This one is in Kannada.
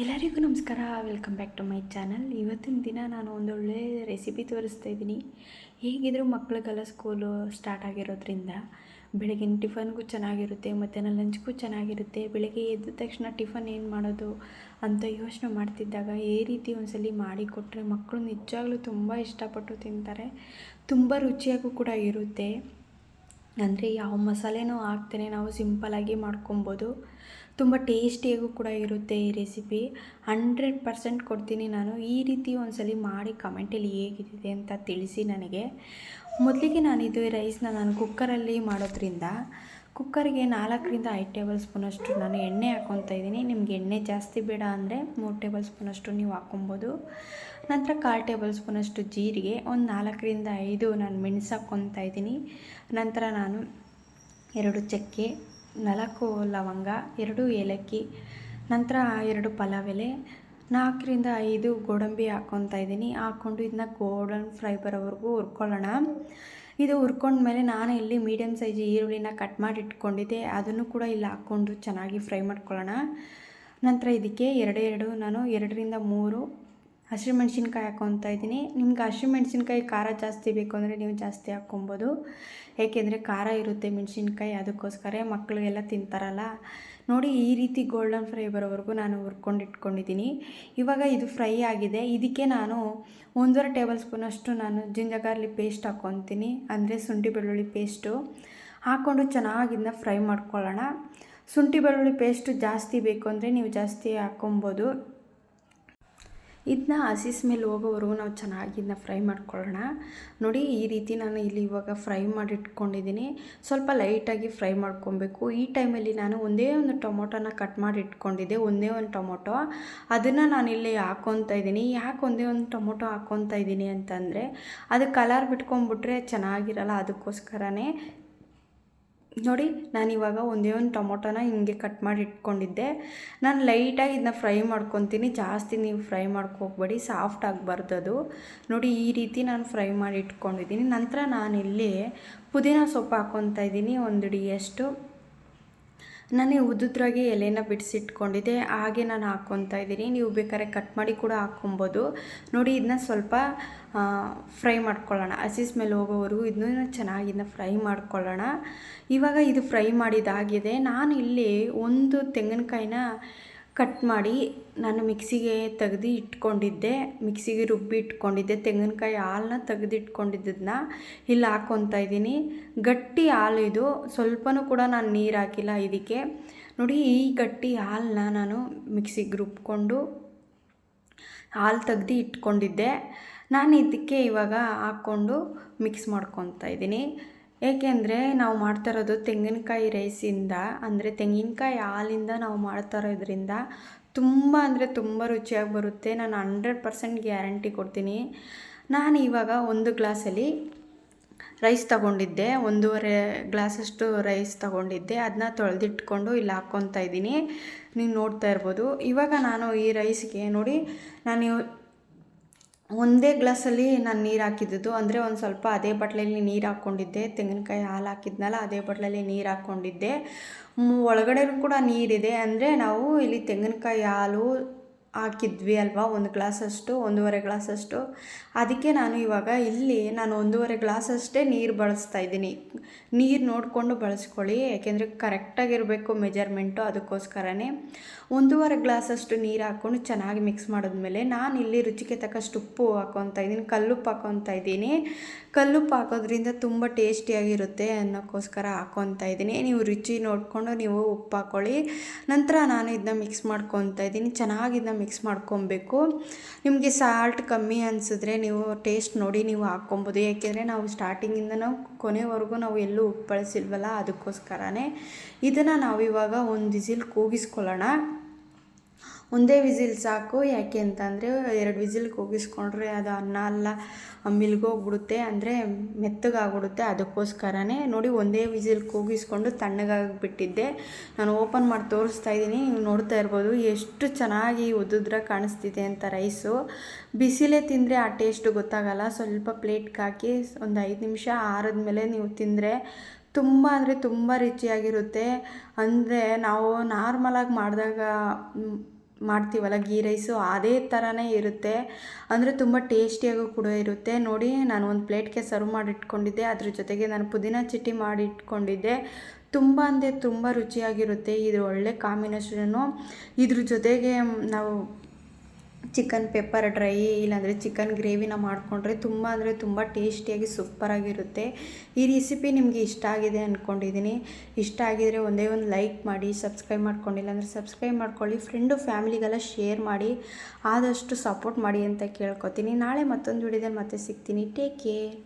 ಎಲ್ಲರಿಗೂ ನಮಸ್ಕಾರ. Welcome back to my channel ಇವತ್ತಿನ ದಿನ ನಾನು ಒಂದೊಳ್ಳೆ ರೆಸಿಪಿ ತೋರಿಸ್ತಾ ಇದ್ದೀನಿ. ಹೇಗಿದ್ದರೂ ಮಕ್ಕಳಿಗೆಲ್ಲ ಸ್ಕೂಲು ಸ್ಟಾರ್ಟ್ ಆಗಿರೋದ್ರಿಂದ ಬೆಳಗಿನ ಟಿಫನ್ಗೂ ಚೆನ್ನಾಗಿರುತ್ತೆ, ಮಧ್ಯಾಹ್ನ ಲಂಚ್ಗೂ ಚೆನ್ನಾಗಿರುತ್ತೆ. ಬೆಳಗ್ಗೆ ಎದ್ದ ತಕ್ಷಣ ಟಿಫನ್ ಏನು ಮಾಡೋದು ಅಂತ ಯೋಚನೆ ಮಾಡ್ತಿದ್ದಾಗ ಈ ರೀತಿ ಒಂದ್ಸಲಿ ಮಾಡಿ ಕೊಟ್ಟರೆ ಮಕ್ಕಳು ನಿಜವಾಗ್ಲೂ ತುಂಬ ಇಷ್ಟಪಟ್ಟು ತಿಂತಾರೆ. ತುಂಬ ರುಚಿಯಾಗೂ ಕೂಡ ಇರುತ್ತೆ. ಅಂದರೆ ಯಾವ ಮಸಾಲೆನೂ ಹಾಕ್ತೇನೆ ನಾವು ಸಿಂಪಲ್ಲಾಗಿ ಮಾಡ್ಕೊಬೋದು. ತುಂಬ ಟೇಸ್ಟಿಯಾಗೂ ಕೂಡ ಇರುತ್ತೆ ಈ ರೆಸಿಪಿ. ಹಂಡ್ರೆಡ್ ಪರ್ಸೆಂಟ್ ಕೊಡ್ತೀನಿ ನಾನು. ಈ ರೀತಿ ಒಂದ್ಸಲಿ ಮಾಡಿ ಕಮೆಂಟಲ್ಲಿ ಹೇಗಿದೆ ಅಂತ ತಿಳಿಸಿ ನನಗೆ. ಮೊದಲಿಗೆ ನಾನು ಇದು ರೈಸ್ನ ನಾನು ಕುಕ್ಕರಲ್ಲಿ ಮಾಡೋದ್ರಿಂದ ಕುಕ್ಕರ್ಗೆ ನಾಲ್ಕರಿಂದ ಐದು ಟೇಬಲ್ ಸ್ಪೂನಷ್ಟು ನಾನು ಎಣ್ಣೆ ಹಾಕ್ಕೊತಾ ಇದ್ದೀನಿ. ನಿಮ್ಗೆ ಎಣ್ಣೆ ಜಾಸ್ತಿ ಬೇಡ ಅಂದರೆ ಮೂರು ಟೇಬಲ್ ಸ್ಪೂನಷ್ಟು ನೀವು ಹಾಕ್ಕೊಬೋದು ನಂತರ ಕಾಲು ಟೇಬಲ್ ಸ್ಪೂನಷ್ಟು ಜೀರಿಗೆ, ಒಂದು ನಾಲ್ಕರಿಂದ ಐದು ನಾನು ಮೆಣಸು ಹಾಕ್ಕೊತಾ ಇದ್ದೀನಿ. ನಂತರ ನಾನು ಎರಡು ಚಕ್ಕೆ ನಾಲ್ಕು, ಲವಂಗ, ಎರಡು ಏಲಕ್ಕಿ, ನಂತರ ಎರಡು ಪಲಾವ್ ಎಲೆ ನಾಲ್ಕರಿಂದ ಐದು ಗೋಡಂಬಿ ಹಾಕ್ಕೊತಾ ಇದ್ದೀನಿ. ಹಾಕ್ಕೊಂಡು ಇದನ್ನ ಗೋಲ್ಡನ್ ಫ್ರೈ ಬರೋವರೆಗೂ ಹುರ್ಕೊಳ್ಳೋಣ. ಇದು ಹುರ್ಕೊಂಡ್ಮೇಲೆ ನಾನು ಇಲ್ಲಿ ಮೀಡಿಯಮ್ ಸೈಜ್ ಈರುಳ್ಳಿನ ಕಟ್ ಮಾಡಿ ಇಟ್ಕೊಂಡಿದ್ದೆ. ಅದನ್ನು ಕೂಡ ಇಲ್ಲಿ ಹಾಕ್ಕೊಂಡು ಚೆನ್ನಾಗಿ ಫ್ರೈ ಮಾಡ್ಕೊಳ್ಳೋಣ. ನಂತರ ಇದಕ್ಕೆ ಎರಡೆರಡು ಎರಡು ನಾನು ಎರಡರಿಂದ ಮೂರು ಹಸಿಮೆಣ್ಸಿನ್ಕಾಯಿ ಹಾಕೊತಾ ಇದ್ದೀನಿ. ನಿಮ್ಗೆ ಹಸಿಮೆಣ್ಸಿನ್ಕಾಯಿ ಖಾರ ಜಾಸ್ತಿ ಬೇಕು ಅಂದರೆ ನೀವು ಜಾಸ್ತಿ ಹಾಕ್ಕೊಬೋದು ಏಕೆಂದರೆ ಖಾರ ಇರುತ್ತೆ ಮೆಣಸಿನ್ಕಾಯಿ, ಅದಕ್ಕೋಸ್ಕರ ಮಕ್ಕಳಿಗೆಲ್ಲ ತಿಂತಾರಲ್ಲ. ನೋಡಿ ಈ ರೀತಿ ಗೋಲ್ಡನ್ ಫ್ರೈ ಬರೋವರೆಗೂ ನಾನು ಹುರ್ಕೊಂಡು ಇಟ್ಕೊಂಡಿದ್ದೀನಿ. ಇವಾಗ ಇದು ಫ್ರೈ ಆಗಿದೆ. ಇದಕ್ಕೆ ನಾನು ಒಂದೂವರೆ ಟೇಬಲ್ ಸ್ಪೂನಷ್ಟು ನಾನು ಜಿಂಜರ್ ಗಾರ್ಲಿಕ್ ಪೇಸ್ಟ್ ಹಾಕ್ಕೊತೀನಿ ಅಂದರೆ ಶುಂಠಿ ಬೆಳ್ಳುಳ್ಳಿ ಪೇಸ್ಟು ಹಾಕ್ಕೊಂಡು ಚೆನ್ನಾಗಿ ಇದನ್ನ ಫ್ರೈ ಮಾಡ್ಕೊಳ್ಳೋಣ. ಶುಂಠಿ ಬೆಳ್ಳುಳ್ಳಿ ಪೇಸ್ಟು ಜಾಸ್ತಿ ಬೇಕು ಅಂದರೆ ನೀವು ಜಾಸ್ತಿ ಹಾಕ್ಕೊಬೋದು ಇದನ್ನ ಹಸಿಸ್ ಮೇಲೆ ಹೋಗೋವರೆಗೂ ನಾವು ಚೆನ್ನಾಗಿ ಇದನ್ನ ಫ್ರೈ ಮಾಡ್ಕೊಳ್ಳೋಣ. ನೋಡಿ, ಈ ರೀತಿ ನಾನು ಇಲ್ಲಿ ಇವಾಗ ಫ್ರೈ ಮಾಡಿ ಇಟ್ಕೊಂಡಿದ್ದೀನಿ ಸ್ವಲ್ಪ ಲೈಟಾಗಿ ಫ್ರೈ ಮಾಡ್ಕೊಬೇಕು. ಈ ಟೈಮಲ್ಲಿ ನಾನು ಒಂದೇ ಒಂದು ಟೊಮೊಟೊನ ಕಟ್ ಮಾಡಿ ಇಟ್ಕೊಂಡಿದ್ದೆ ಒಂದೇ ಒಂದು ಟೊಮೊಟೊ. ಅದನ್ನು ನಾನು ಇಲ್ಲಿ ಹಾಕ್ಕೊತಾ ಇದ್ದೀನಿ. ಯಾಕೆ ಒಂದೇ ಒಂದು ಟೊಮೊಟೊ ಹಾಕ್ಕೊತಾ ಇದ್ದೀನಿ ಅಂತಂದರೆ, ಅದು ಕಲರ್ ಬಿಟ್ಕೊಂಡ್ಬಿಟ್ರೆ ಚೆನ್ನಾಗಿರಲ್ಲ ಅದಕ್ಕೋಸ್ಕರನೇ. ನೋಡಿ ನಾನು ಇವಾಗ ಒಂದೇ ಒಂದು ಟೊಮೊಟೊನ ಹಿಂಗೆ ಕಟ್ ಮಾಡಿ ಇಟ್ಕೊಂಡಿದ್ದೆ. ನಾನು ಲೈಟಾಗಿ ಇದನ್ನ ಫ್ರೈ ಮಾಡ್ಕೊತೀನಿ. ಜಾಸ್ತಿ ನೀವು ಫ್ರೈ ಮಾಡ್ಕೋಬೇಡಿ ಸಾಫ್ಟ್ ಆಗಬಾರ್ದು ಅದು. ನೋಡಿ, ಈ ರೀತಿ ನಾನು ಫ್ರೈ ಮಾಡಿ ಇಟ್ಕೊಂಡಿದ್ದೀನಿ. ನಂತರ ನಾನಿಲ್ಲಿ ಪುದೀನ ಸೊಪ್ಪು ಹಾಕ್ಕೊತಾ ಇದ್ದೀನಿ, ಒಂದು ಡಿಯಷ್ಟು ನಾನು ಉದ್ದುದ್ರಾಗಿ ಎಲೆನ ಬಿಡಿಸಿಟ್ಕೊಂಡಿದ್ದೆ, ಹಾಗೆ ನಾನು ಹಾಕ್ಕೊತಾ ಇದ್ದೀನಿ. ನೀವು ಬೇಕಾದ್ರೆ ಕಟ್ ಮಾಡಿ ಕೂಡ ಹಾಕ್ಕೊಬೋದು ನೋಡಿ, ಇದನ್ನ ಸ್ವಲ್ಪ ಫ್ರೈ ಮಾಡ್ಕೊಳ್ಳೋಣ. ಹಸಿ ಸ್ಮೆಲ್ ಹೋಗೋವರೆಗೂ ಇದನ್ನ ಚೆನ್ನಾಗಿ ಇದನ್ನ ಫ್ರೈ ಮಾಡ್ಕೊಳ್ಳೋಣ. ಇವಾಗ ಇದು ಫ್ರೈ ಮಾಡಿದಾಗಿದೆ. ನಾನು ಇಲ್ಲಿ ಒಂದು ತೆಂಗಿನಕಾಯಿನ ಕಟ್ ಮಾಡಿ ನಾನು ಮಿಕ್ಸಿಗೆ ತೆಗ್ದು ಇಟ್ಕೊಂಡಿದ್ದೆ. ಮಿಕ್ಸಿಗೆ ರುಬ್ಬಿ ಇಟ್ಕೊಂಡಿದ್ದೆ. ತೆಂಗಿನಕಾಯಿ ಹಾಲನ್ನ ತೆಗ್ದು ಇಟ್ಕೊಂಡಿದ್ದನ್ನ ಇಲ್ಲಿ ಹಾಕ್ಕೊತಾ ಇದ್ದೀನಿ. ಗಟ್ಟಿ ಹಾಲು ಇದು. ಸ್ವಲ್ಪನೂ ಕೂಡ ನಾನು ನೀರು ಹಾಕಿಲ್ಲ ಇದಕ್ಕೆ. ನೋಡಿ ಈ ಗಟ್ಟಿ ಹಾಲನ್ನ ನಾನು ಮಿಕ್ಸಿಗೆ ರುಬ್ಕೊಂಡು ಹಾಲು ತೆಗ್ದು ಇಟ್ಕೊಂಡಿದ್ದೆ. ನಾನು ಇದಕ್ಕೆ ಇವಾಗ ಹಾಕ್ಕೊಂಡು ಮಿಕ್ಸ್ ಮಾಡ್ಕೊತಾ ಇದ್ದೀನಿ. ಏಕೆಂದರೆ ನಾವು ಮಾಡ್ತಾ ಇರೋದು ತೆಂಗಿನಕಾಯಿ ರೈಸಿಂದ, ಅಂದರೆ ತೆಂಗಿನಕಾಯಿ ಹಾಲಿಂದ ನಾವು ಮಾಡ್ತಾ ಇರೋದ್ರಿಂದ ತುಂಬ ಅಂದರೆ ತುಂಬ ರುಚಿಯಾಗಿ ಬರುತ್ತೆ. ನಾನು ಹಂಡ್ರೆಡ್ ಪರ್ಸೆಂಟ್ ಗ್ಯಾರಂಟಿ ಕೊಡ್ತೀನಿ. ನಾನು ಇವಾಗ ಒಂದು ಗ್ಲಾಸಲ್ಲಿ ರೈಸ್ ತಗೊಂಡಿದ್ದೆ. ಒಂದೂವರೆ ಗ್ಲಾಸಷ್ಟು ರೈಸ್ ತಗೊಂಡಿದ್ದೆ. ಅದನ್ನ ತೊಳೆದಿಟ್ಕೊಂಡು ಇಲ್ಲಿ ಹಾಕ್ಕೊತಾ ಇದ್ದೀನಿ. ನೀವು ನೋಡ್ತಾ ಇರ್ಬೋದು. ಇವಾಗ ನಾನು ಈ ರೈಸ್ಗೆ ನೋಡಿ, ನಾನು ಒಂದೇ ಗ್ಲಾಸಲ್ಲಿ ನಾನು ನೀರು ಹಾಕಿದ್ದು ಅಂದರೆ ಒಂದು ಸ್ವಲ್ಪ ಅದೇ ಬಟ್ಲಲ್ಲಿ ನೀರು ಹಾಕ್ಕೊಂಡಿದ್ದೆ. ತೆಂಗಿನಕಾಯಿ ಹಾಲು ಹಾಕಿದ್ನಲ್ಲ, ಅದೇ ಬಟ್ಲಲ್ಲಿ ನೀರು ಹಾಕ್ಕೊಂಡಿದ್ದೆ. ಒಳಗಡೆ ಕೂಡ ನೀರಿದೆ. ಅಂದರೆ ನಾವು ಇಲ್ಲಿ ತೆಂಗಿನಕಾಯಿ ಹಾಲು ಹಾಕಿದ್ವಿ ಅಲ್ವಾ? ಒಂದು ಗ್ಲಾಸಷ್ಟು ಒಂದೂವರೆ ಗ್ಲಾಸಷ್ಟು ಅದಕ್ಕೆ ನಾನು ಇವಾಗ ಇಲ್ಲಿ ನಾನು ಒಂದೂವರೆ ಗ್ಲಾಸಷ್ಟೇ ನೀರು ಬಳಸ್ತಾ ಇದ್ದೀನಿ. ನೀರು ನೋಡಿಕೊಂಡು ಬಳಸ್ಕೊಳ್ಳಿ, ಯಾಕೆಂದರೆ ಕರೆಕ್ಟಾಗಿರಬೇಕು ಮೆಜರ್ಮೆಂಟು ಅದಕ್ಕೋಸ್ಕರನೇ. ಒಂದೂವರೆ ಗ್ಲಾಸಷ್ಟು ನೀರು ಹಾಕ್ಕೊಂಡು ಚೆನ್ನಾಗಿ ಮಿಕ್ಸ್ ಮಾಡಿದ್ಮೇಲೆ ನಾನು ಇಲ್ಲಿ ರುಚಿಗೆ ತಕ್ಕಷ್ಟು ಉಪ್ಪು ಹಾಕ್ಕೊತಾ ಇದ್ದೀನಿ, ಕಲ್ಲುಪ್ಪು ಹಾಕ್ಕೊತಾ ಇದ್ದೀನಿ. ಕಲ್ಲುಪ್ಪು ಹಾಕೋದ್ರಿಂದ ತುಂಬ ಟೇಸ್ಟಿಯಾಗಿರುತ್ತೆ ಅನ್ನೋಕ್ಕೋಸ್ಕರ ಹಾಕ್ಕೊತಾ ಇದ್ದೀನಿ. ನೀವು ರುಚಿ ನೋಡಿಕೊಂಡು ನೀವು ಉಪ್ಪು ಹಾಕ್ಕೊಳ್ಳಿ ನಂತರ ನಾನು ಇದನ್ನ ಮಿಕ್ಸ್ ಮಾಡ್ಕೊತಾ ಇದ್ದೀನಿ. ಚೆನ್ನಾಗಿ ಇದನ್ನ ಮಿಕ್ಸ್ ಮಾಡ್ಕೊಬೇಕು. ನಿಮಗೆ ಸಾಲ್ಟ್ ಕಮ್ಮಿ ಅನಿಸಿದ್ರೆ ನೀವು ಟೇಸ್ಟ್ ನೋಡಿ ನೀವು ಹಾಕ್ಕೊಬೋದು. ಏಕೆಂದರೆ ನಾವು ಸ್ಟಾರ್ಟಿಂಗಿಂದ ಕೊನೆವರೆಗೂ ನಾವು ಎಲ್ಲೂ ಉಪ್ಪು ಬಳಸಿಲ್ವಲ್ಲ, ಅದಕ್ಕೋಸ್ಕರನೇ ಇದನ್ನು ನಾವು ಇವಾಗ ಒಂದು ವಿಸಿಲ್ ಕೂಗಿಸ್ಕೊಳ್ಳೋಣ. ಒಂದೇ ವಿಸಿಲ್ ಸಾಕು. ಯಾಕೆ ಅಂತಂದರೆ ಎರಡು ವಿಸಿಲ್ ಕೂಗಿಸ್ಕೊಂಡ್ರೆ ಅದು ಅನ್ನ ಎಲ್ಲ ಮಿಲ್ಗೋಗ್ಬಿಡುತ್ತೆ. ಅಂದರೆ ಮೆತ್ತಗಾಗ್ಬಿಡುತ್ತೆ. ಅದಕ್ಕೋಸ್ಕರನೇ ನೋಡಿ ಒಂದೇ ವಿಸಿಲ್ ಕೂಗಿಸ್ಕೊಂಡು ತಣ್ಣಗಾಗಿಬಿಟ್ಟಿದ್ದೆ. ನಾನು ಓಪನ್ ಮಾಡಿ ತೋರಿಸ್ತಾ ಇದ್ದೀನಿ. ನೀವು ನೋಡ್ತಾ ಇರ್ಬೋದು ಎಷ್ಟು ಚೆನ್ನಾಗಿ ಉದುದ್ರ ಕಾಣಿಸ್ತಿದೆ ಅಂತ ರೈಸು. ಬಿಸಿಲೇ ತಿಂದರೆ ಆ ಟೇಸ್ಟು ಗೊತ್ತಾಗಲ್ಲ. ಸ್ವಲ್ಪ ಪ್ಲೇಟ್ಗೆ ಹಾಕಿ ಒಂದು ಐದು ನಿಮಿಷ ಆರಿದ್ಮೇಲೆ ನೀವು ತಿಂದರೆ ತುಂಬ ಅಂದರೆ ತುಂಬ ರುಚಿಯಾಗಿರುತ್ತೆ. ಅಂದರೆ ನಾವು ನಾರ್ಮಲಾಗಿ ಮಾಡಿದಾಗ ಮಾಡ್ತೀವಲ್ಲ ಗೀ ರೈಸು, ಅದೇ ಥರನೇ ಇರುತ್ತೆ. ಅಂದರೆ ತುಂಬ ಟೇಸ್ಟಿಯಾಗೂ ಕೂಡ ಇರುತ್ತೆ. ನೋಡಿ, ನಾನು ಒಂದು ಪ್ಲೇಟ್ಗೆ ಸರ್ವ್ ಮಾಡಿಟ್ಕೊಂಡಿದ್ದೆ. ಅದ್ರ ಜೊತೆಗೆ ನಾನು ಪುದೀನ ಚಟ್ನಿ ಮಾಡಿ ಇಟ್ಕೊಂಡಿದ್ದೆ ತುಂಬ ಅಂದರೆ ತುಂಬ ರುಚಿಯಾಗಿರುತ್ತೆ. ಇದು ಒಳ್ಳೆ ಕಾಂಬಿನೇಷನು ಇದ್ರ ಜೊತೆಗೆ ನಾವು ಚಿಕನ್ ಪೆಪ್ಪರ್ ಡ್ರೈ ಇಲ್ಲಾಂದರೆ ಚಿಕನ್ ಗ್ರೇವಿನ ಮಾಡಿಕೊಂಡ್ರೆ ತುಂಬ ಅಂದರೆ ತುಂಬ ಟೇಸ್ಟಿಯಾಗಿ ಸೂಪರಾಗಿರುತ್ತೆ. ಈ ರೆಸಿಪಿ ನಿಮಗೆ ಇಷ್ಟ ಆಗಿದೆ ಅಂದ್ಕೊಂಡಿದ್ದೀನಿ ಇಷ್ಟ ಆಗಿದರೆ ಒಂದೇ ಒಂದು ಲೈಕ್ ಮಾಡಿ, ಸಬ್ಸ್ಕ್ರೈಬ್ ಮಾಡ್ಕೊಂಡಿಲ್ಲ ಅಂದರೆ ಸಬ್ಸ್ಕ್ರೈಬ್ ಮಾಡ್ಕೊಳ್ಳಿ, ಫ್ರೆಂಡು, ಫ್ಯಾಮಿಲಿಗೆಲ್ಲ ಶೇರ್ ಮಾಡಿ, ಆದಷ್ಟು ಸಪೋರ್ಟ್ ಮಾಡಿ ಅಂತ ಕೇಳ್ಕೊತೀನಿ. ನಾಳೆ ಮತ್ತೊಂದು ವಿಡಿಯೋದಲ್ಲಿ ಮತ್ತೆ ಸಿಗ್ತೀನಿ. Take care.